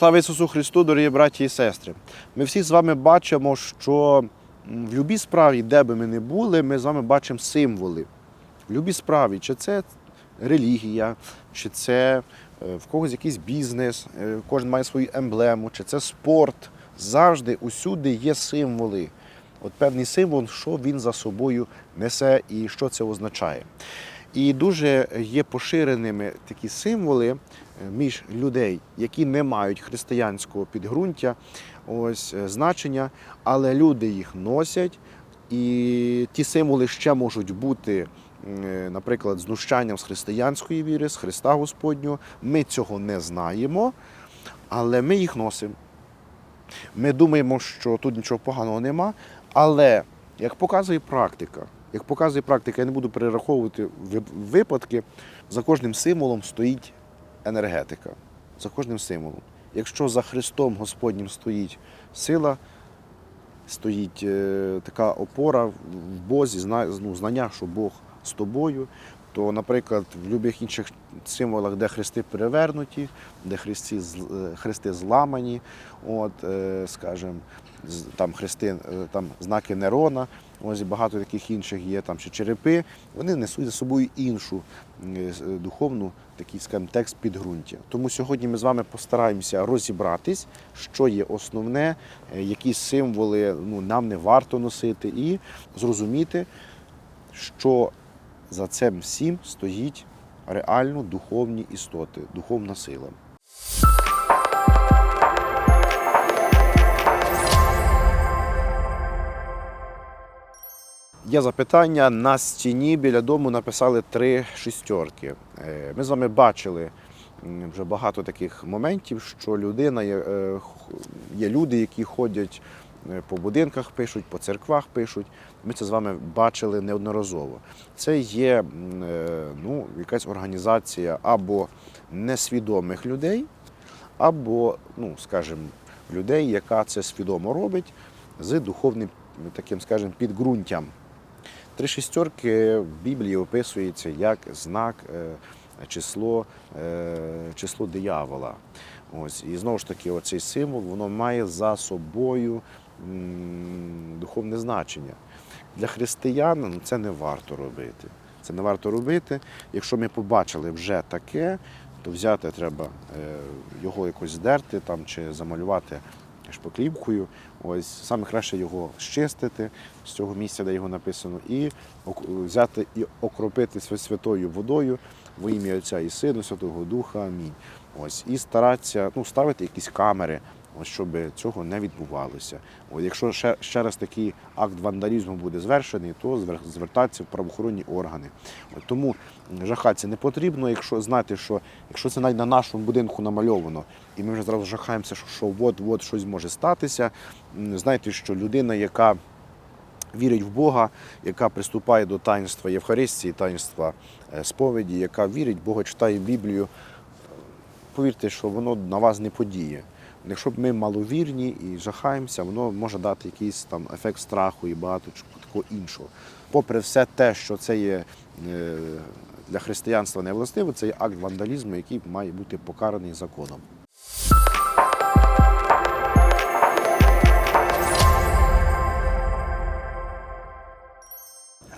Слава Ісусу Христу, дорогі браті і сестри! Ми всі з вами бачимо, що в будь-якій справі, де би ми не були, ми з вами бачимо символи. В будь-якій справі, чи це релігія, чи це е, в когось якийсь бізнес, е, кожен має свою емблему, чи це спорт. Завжди усюди є символи. От певний символ, що він за собою несе і що це означає. І дуже є поширеними такі символи е, між людей, які не мають християнського підґрунтя, ось е, значення, але люди їх носять. І ті символи ще можуть бути, е, наприклад, знущанням з християнської віри, з Христа Господнього. Ми цього не знаємо, але ми їх носимо. Ми думаємо, що тут нічого поганого нема, але як показує практика, як показує практика, я не буду перераховувати випадки, за кожним символом стоїть енергетика. За кожним символом. Якщо за Христом Господнім стоїть сила, стоїть е, така опора в Бозі, ну, знання, що Бог з тобою, то, наприклад, в будь-яких інших символах, де хрести перевернуті, де хрести, хрести зламані, от, е, скажімо, там хрести, е, там знаки Нерона, ось багато таких інших є, там ще черепи, вони несуть за собою іншу е, духовну такий, скажімо, текст підґрунтя. Тому сьогодні ми з вами постараємося розібратись, що є основне, е, які символи ну, нам не варто носити, і зрозуміти, що за цим всім стоїть реально духовні істоти, духовна сила. Є запитання. На стіні біля дому написали три шістерки. Е, Ми з вами бачили вже багато таких моментів, що людина є, е, є люди, які ходять е, по будинках, пишуть, по церквах пишуть. Ми це з вами бачили неодноразово. Це є ну, якась організація або несвідомих людей, або, ну, скажімо, людей, яка це свідомо робить з духовним таким, скажімо, підґрунтям. Три шістерки в Біблії описується як знак, е, число, е, число диявола. Ось. І знову ж таки, оцей символ воно має за собою духовне значення. Для християн ну, це не варто робити. Це не варто робити. Якщо ми побачили вже таке, то взяти треба е, його якось здерти там, чи замалювати шпаклівкою. Ось саме краще його щистити з цього місця, де його написано, і взяти і окропити святою водою во ім'я Отця і Сину, Святого Духа. Амінь. Ось і старатися ну, ставити якісь камери, щоб цього не відбувалося. От, якщо ще, ще раз такий акт вандалізму буде звершений, то звер- звертатися в правоохоронні органи. От, тому жахатися не потрібно, якщо знати, що якщо це навіть на нашому будинку намальовано, і ми вже зразу жахаємося, що, що от-от щось може статися. м, Знайте, що людина, яка вірить в Бога, яка приступає до таїнства Євхаристії, таїнства е, сповіді, яка вірить в Бога, читає Біблію, повірте, що воно на вас не подіє. Якщо б ми маловірні і жахаємося, воно може дати якийсь там ефект страху і багато такого іншого. Попри все те, що це є е, для християнства не властиво, це є акт вандалізму, який має бути покараний законом.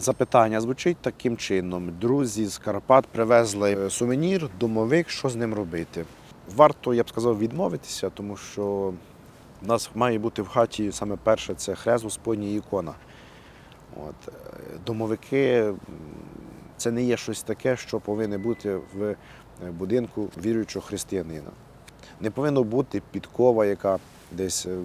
Запитання звучить таким чином: друзі з Карпат привезли е, сувенір, домовик, що з ним робити? Варто, я б сказав, відмовитися, тому що в нас має бути в хаті саме перше це хрест Господній і ікона. От. е, Домовики це не є щось таке, що повинно бути в е, будинку віруючого християнина. Не повинно бути підкова, яка десь е,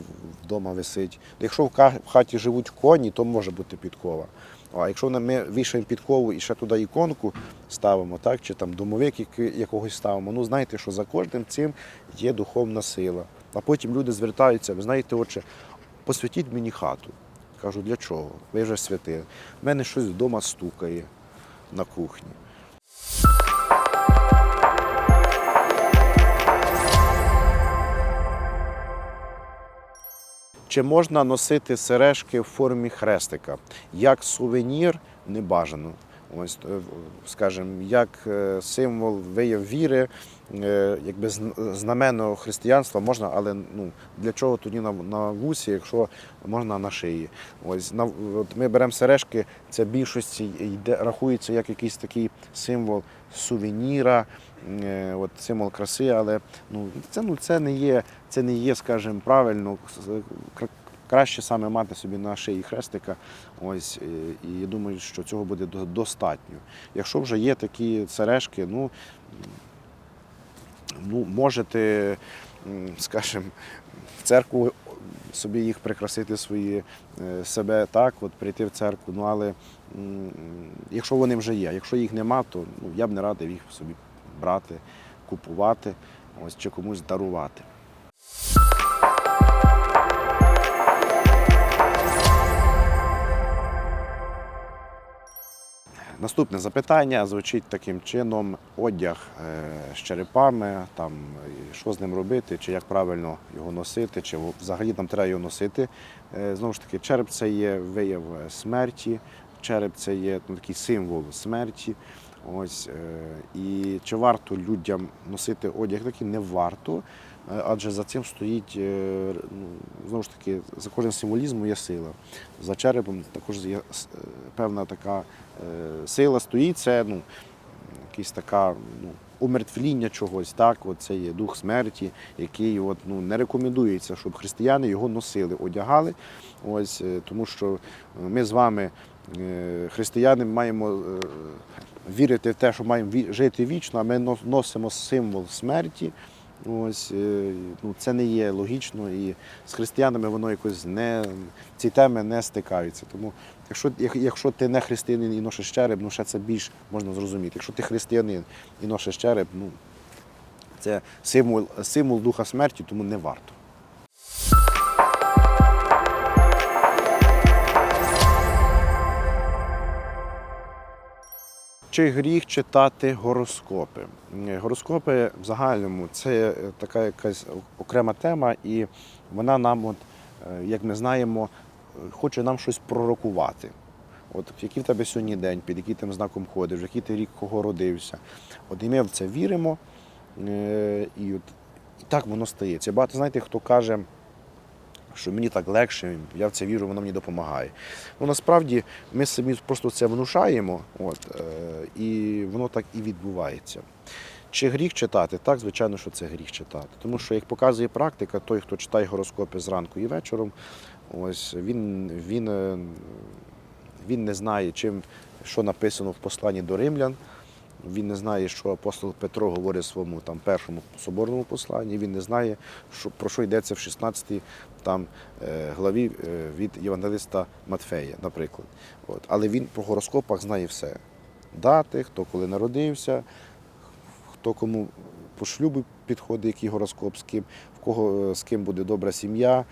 вдома висить. Якщо в хаті живуть коні, то може бути підкова. А якщо ми вішаємо підкову і ще туди іконку ставимо, так, чи там домовик якогось ставимо, ну знаєте, що за кожним цим є духовна сила. А потім люди звертаються, ви знаєте, отче, посвятіть мені хату. Кажу, для чого? Ви вже святи. В мене щось вдома стукає на кухні. Чи можна носити сережки в формі хрестика? Як сувенір не бажано. Ось, е, скажімо, як е, символ вияв віри, е, якби зн- знамено християнства можна, але ну, для чого тоді на, на вусі, якщо можна на шиї. Ось, на, от ми беремо сережки, це більшості йде, рахується як якийсь такий символ сувеніра, от, символ краси, але ну, це, ну, це не є, це не є, скажімо, правильно. Краще саме мати собі на шиї хрестика. Ось, е, і я думаю, що цього буде достатньо. Якщо вже є такі сережки, ну, ну можете, скажімо, в церкву собі їх прикрасити свої е, себе так, от прийти в церкву. Ну але якщо вони вже є, якщо їх нема, то ну, я б не радив їх собі брати, купувати, ось чи комусь дарувати. Наступне запитання звучить таким чином: одяг е, з черепами, там що з ним робити, чи як правильно його носити, чи взагалі там треба його носити. Е, Знову ж таки, череп це є вияв е, смерті, череп це є ну, такий символ смерті. Ось, і чи варто людям носити одяг такий? Не варто, адже за цим стоїть е, ну, знову ж таки, за кожним символізмом є сила. За черепом також є е, певна така е, сила стоїть, це ну, якась така ну, умертвління чогось. Так? От це є дух смерті, який от, ну, не рекомендується, щоб християни його носили, одягали. Ось, е, тому що е, ми з вами, е, християни, маємо е, вірити в те, що маємо жити вічно, а ми носимо символ смерті. Ось е, ну, це не є логічно, і з християнами воно якось не ці теми не стикаються. Тому, якщо, якщо ти не християнин і носиш череп, ну ще це більш можна зрозуміти. Якщо ти християнин і носиш череп, ну це символ, символ духа смерті, тому не варто. Чи гріх читати гороскопи? Гороскопи в загальному це така якась окрема тема, і вона нам, от, е, як ми знаємо, хоче нам щось пророкувати. От який в тебе сьогодні день, під яким ти знаком ходиш, який ти рік кого родився. От і ми в це віримо, е, і, от, і так воно стається. Багато знаєте, хто каже, що мені так легше, я в це вірю, воно мені допомагає. Ну насправді ми самі просто це внушаємо, от, е, і воно так і відбувається. Чи гріх читати? Так, звичайно, що це гріх читати. Тому що, як показує практика, той, хто читає гороскопи зранку і вечором, ось він, він, е, він не знає, чим, що написано в посланні до римлян. Він не знає, що апостол Петро говорить в своєму там, першому соборному посланні. Він не знає, що, про що йдеться в 16 там, е, главі е, від Євангелиста Матфея, наприклад. От. Але він по гороскопах знає все. Дати, хто коли народився, хто кому по шлюбу підходить, який гороскоп, з ким, в кого е, з ким буде добра сім'я,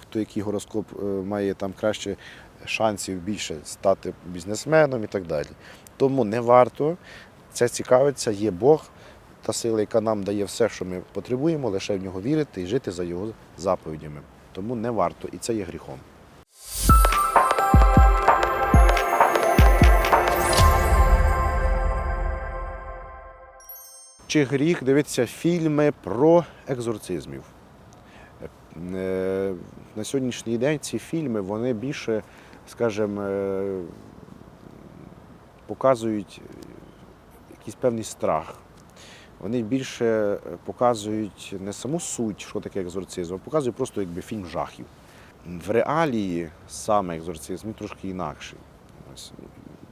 хто який гороскоп має там краще шансів більше стати бізнесменом і так далі. Тому не варто це цікавиться, є Бог, та сила, яка нам дає все, що ми потребуємо, лише в нього вірити і жити за його заповідями. Тому не варто, і це є гріхом. Чи гріх дивитися фільми про екзорцизмів? Е, На сьогоднішній день ці фільми вони більше, скажімо, е, показують якийсь певний страх. Вони більше е, показують не саму суть, що таке екзорцизм, а показують просто якби фільм жахів. В реалії саме екзорцизм він трошки інакший. Ось,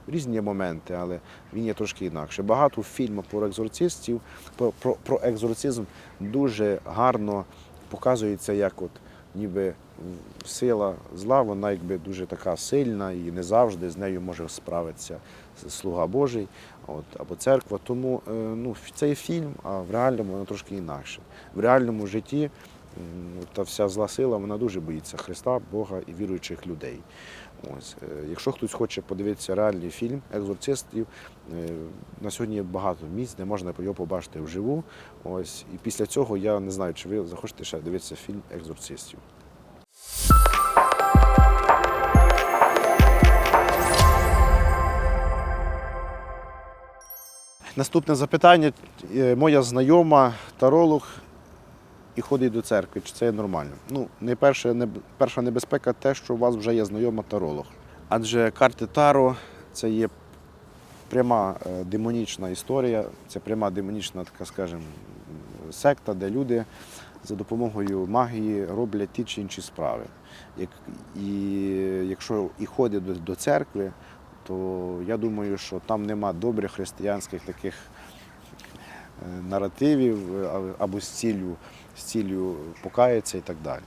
різні моменти, але він є трошки інакше. Багато фільмів про екзорцистів, про, про, про екзорцизм дуже гарно показується, як от ніби сила зла, вона якби дуже така сильна і не завжди з нею може справитися слуга Божий от, або церква. Тому е, ну, це фільм, а в реальному воно трошки інакше. В реальному житті та вся зла сила вона дуже боїться Христа, Бога і віруючих людей. Ось, е, якщо хтось хоче подивитися реальний фільм екзорцистів, е, на сьогодні є багато місць, де можна його побачити вживу. Ось, і після цього я не знаю, чи ви захочете ще дивитися фільм екзорцистів. Наступне запитання. Е, Моя знайома таролог і ходить до церкви. Чи це є нормально? Ну, не перше, не, перша небезпека те, що у вас вже є знайома таролог. Адже карти Таро це є пряма е, демонічна історія, це пряма демонічна, така, скажімо, секта, де люди за допомогою магії роблять ті чи інші справи. Як, і якщо і ходять до, церкви, то я думаю, що там нема добрих християнських таких наративів е, або з ціллю, з ціллю покаятися і так далі.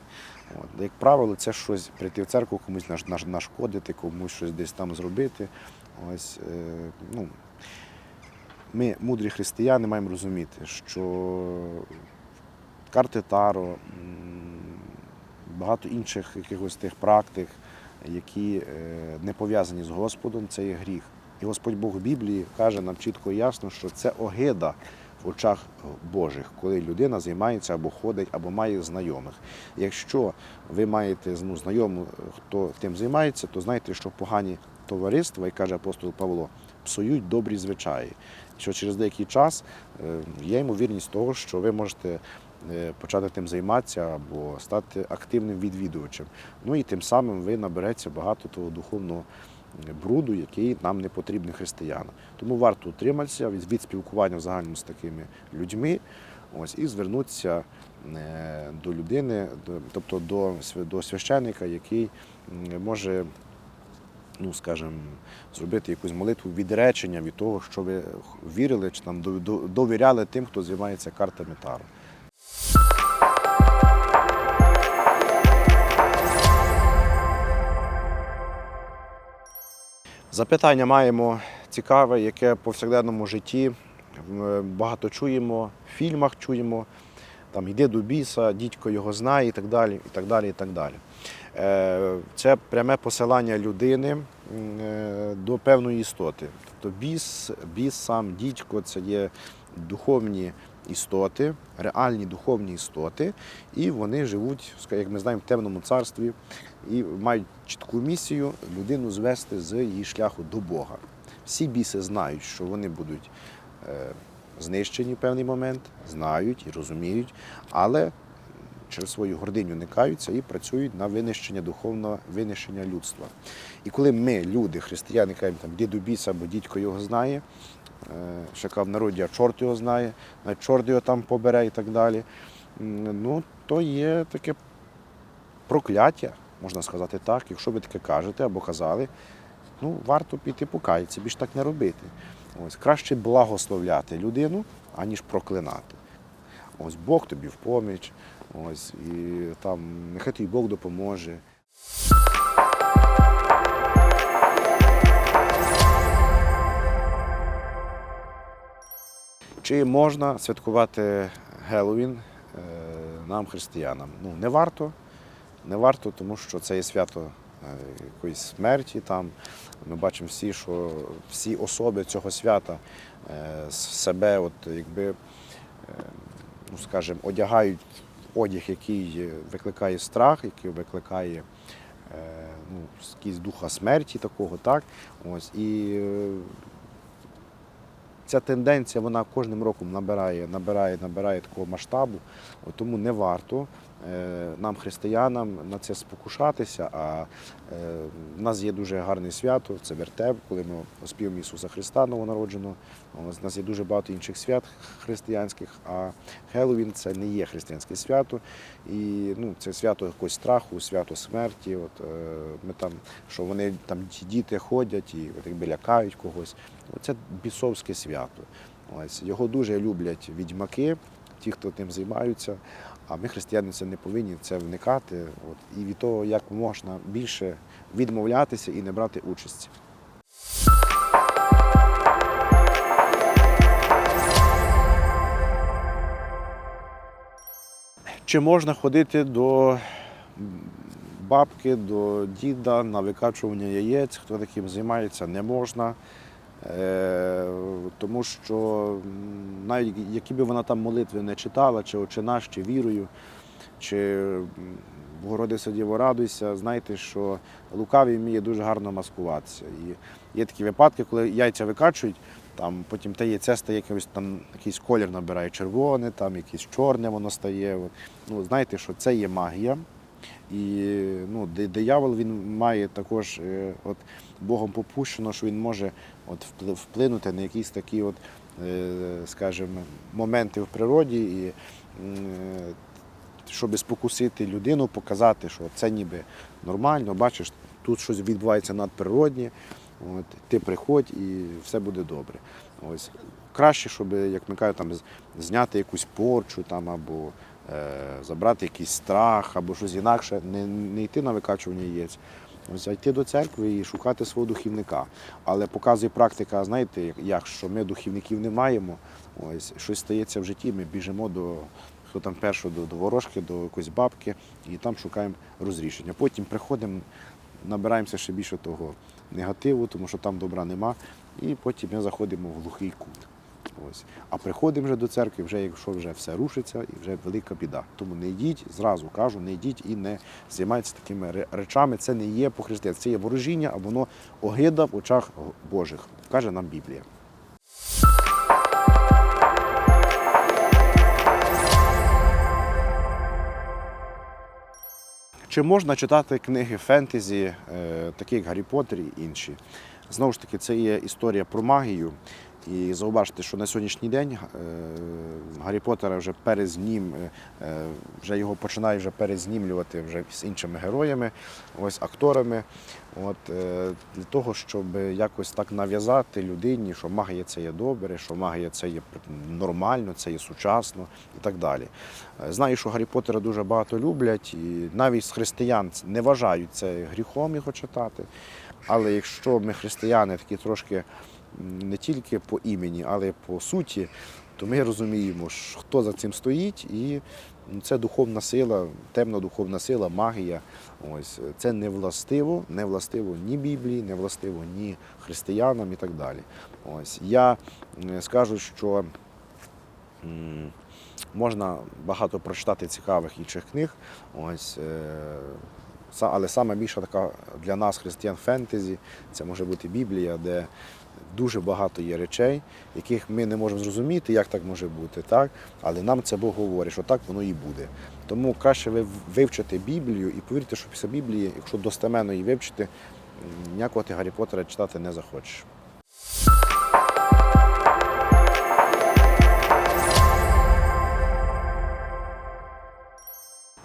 От. Як правило, це щось прийти в церкву, комусь наш- наш- нашкодити, комусь щось десь там зробити. Ось, е, ну, ми, мудрі християни, маємо розуміти, що карти Таро, багато інших якихось тих практик, які е, не пов'язані з Господом, це є гріх. І Господь Бог в Біблії каже нам чітко і ясно, що це огида в очах Божих, коли людина займається або ходить, або має знайомих. Якщо ви маєте ну, знайому, хто тим займається, то знайте, що погані товариства, як каже апостол Павло, псують добрі звичаї. Що через деякий час е, є ймовірність того, що ви можете е, почати тим займатися або стати активним відвідувачем. Ну і тим самим ви набереться багато того духовного бруду, який нам не потрібен християнам. Тому варто утриматися від, спілкування загальному з такими людьми ось, і звернутися е, до людини, тобто до, до священника, який може ну, скажімо, зробити якусь молитву відречення від того, що ви вірили чи там до- до- довіряли тим, хто займається картами Таро. Запитання маємо цікаве, яке в повсякденному житті е, багато чуємо, в фільмах чуємо. Там йде до біса, дідько його знає і так далі. І так далі, і так далі. Е, Це пряме посилання людини е, до певної істоти. Тобто біс, біс сам дідько це є духовні істоти, реальні духовні істоти, і вони живуть, як ми знаємо, в темному царстві і мають чітку місію людину звести з її шляху до Бога. Всі біси знають, що вони будуть е, знищені в певний момент, знають і розуміють, але через свою гординю не каються і працюють на винищення духовного винищення людства. І коли ми, люди, християни, кажемо, там, діду біса або дідько його знає, ще кажуть в народі, а чорт його знає, навіть чорт його там побере і так далі, ну, то є таке прокляття, можна сказати так. Якщо ви таке кажете або казали, ну, варто піти покаятися, більш так не робити. Ось, краще благословляти людину, аніж проклинати. Ось Бог тобі в поміч, ось, і там нехай тобі Бог допоможе. Чи можна святкувати Геловін е, нам, християнам? Ну, не варто. Не варто, тому що це є свято е, якоїсь смерті. Там. Ми бачимо всі, що всі особи цього свята е, себе, от, якби, ну, скажімо, одягають одяг, який викликає страх, який викликає ну, якийсь духа смерті такого, так? Ось, і ця тенденція вона кожним роком набирає, набирає, набирає такого масштабу, тому не варто нам, християнам, на це спокушатися. А е, в нас є дуже гарне свято, це вертеп, коли ми оспіваємо Ісуса Христа новонародженого. У нас є дуже багато інших свят християнських, а Хеллоуін це не є християнське свято. І ну, це свято якогось страху, свято смерті. От, е, ми там, що вони там діти ходять і от, якби лякають когось. Це бісовське свято. Ось його дуже люблять відьмаки, ті, хто тим займаються. А ми, християни, це не повинні це вникати. От, і від того, як можна більше відмовлятися і не брати участі. Чи можна ходити до бабки, до діда на викачування яєць? Хто таким займається, не можна. Е, Тому що навіть які би вона там молитви не читала, чи «Отче чи вірою, чи Богородиця Діво радуйся, знайте, що лукавий вміє дуже гарно маскуватися. І є такі випадки, коли яйця викачують, Там потім те яйце стає якийсь там якийсь колір набирає червоне, там якесь чорне воно стає. Ну, знаєте, що це є магія. І ну, диявол він має також е, от, Богом попущено, що він може от, вплинути на якісь такі, от, е, скажімо, моменти в природі, і, щоб спокусити людину, показати, що це ніби нормально, бачиш, тут щось відбувається надприроднє, от, ти приходь і все буде добре. Ось. Краще, щоб, як ми кажемо, там, зняти якусь порчу там, або е, забрати якийсь страх, або щось інакше, не, не йти на викачування яєць. Ось, а йти до церкви і шукати свого духівника. Але показує практика, знаєте, як що ми духівників не маємо. Ось щось стається в житті, ми біжимо до хто там першого до, до ворожки, до якоїсь бабки, і там шукаємо розрішення. Потім приходимо, набираємося ще більше того негативу, тому що там добра нема, і потім ми заходимо в глухий кут. Ось. А приходимо вже до церкви, вже якщо вже все рушиться, і вже велика біда. Тому не йдіть, зразу кажу, не йдіть і не займайтеся такими речами. Це не є по-християнськи, це є ворожіння, а воно огида в очах Божих, каже нам Біблія. Чи можна читати книги фентезі, е, такі як Гаррі Поттер і інші? Знову ж таки, це є історія про магію. І зауважте, що на сьогоднішній день е, Гаррі Поттера вже перезнім, е, е, вже його починають вже перезнімлювати вже з іншими героями, ось акторами. От, для того, щоб якось так нав'язати людині, що магія це є добре, що магія це є нормально, це є сучасно і так далі. Знаю, що Гаррі Поттера дуже багато люблять, і навіть християн не вважають це гріхом його читати. Але якщо ми християни такі трошки не тільки по імені, але й по суті, то ми розуміємо, хто за цим стоїть, і ну, це духовна сила, темна духовна сила, магія. Ось це не властиво, не властиво ні Біблії, не властиво ні християнам і так далі. Ось я скажу, що можна багато прочитати цікавих інших книг. Ось, е, але саме більша така для нас, християн, фентезі, це може бути Біблія, де дуже багато є речей, яких ми не можемо зрозуміти, як так може бути, так? але нам це Бог говорить, що так воно і буде. Тому краще ви вивчите Біблію і повірте, що після Біблії, якщо достеменно її вивчити, ніякого ти Гаррі Поттера читати не захочеш.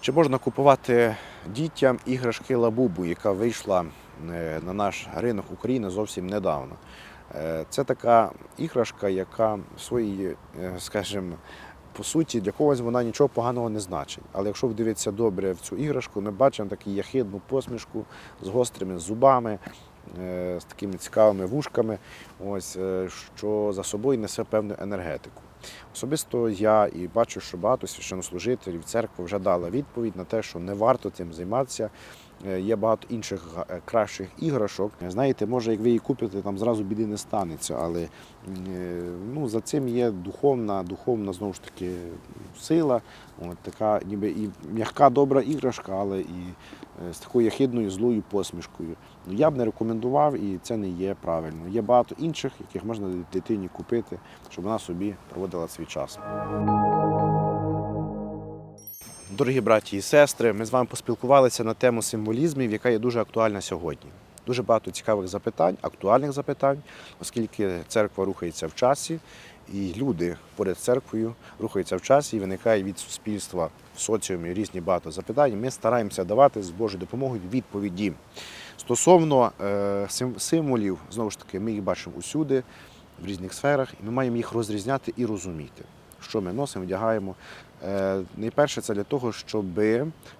Чи можна купувати дітям іграшки Лабубу, яка вийшла е, на наш ринок України зовсім недавно? Е, Це така іграшка, яка в своїй, е, скажімо, по суті, для когось вона нічого поганого не значить. Але якщо вдивитися добре в цю іграшку, ми бачимо таку яхидну посмішку з гострими зубами, е, з такими цікавими вушками, ось, що за собою несе певну енергетику. Особисто я і бачу, що багато священнослужителів церкви вже дала відповідь на те, що не варто цим займатися. Е, Є багато інших е, кращих іграшок. Знаєте, може, як ви її купите, там зразу біди не станеться, але е, ну, за цим є духовна, духовна знову ж таки сила. От така, ніби і м'яка добра іграшка, але і з такою яхидною злою посмішкою. Ну, я б не рекомендував, і це не є правильно. Є багато інших, яких можна дитині купити, щоб вона собі проводила свій час. Дорогі браті і сестри, ми з вами поспілкувалися на тему символізмів, яка є дуже актуальна сьогодні. Дуже багато цікавих запитань, актуальних запитань, оскільки церква рухається в часі, і люди поряд церквою рухаються в часі, і виникає від суспільства в соціумі різні багато запитань. Ми стараємося давати з Божою допомогою відповіді. Стосовно е, символів, знову ж таки, ми їх бачимо усюди, в різних сферах, і ми маємо їх розрізняти і розуміти, що ми носимо, вдягаємо. Е, Найперше це для того, щоб,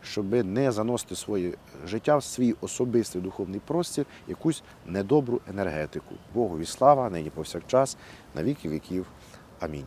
щоб не заносити своє життя в свій особистий духовний простір, якусь недобру енергетику. Богові слава, нині повсякчас, на віки віків. Амінь.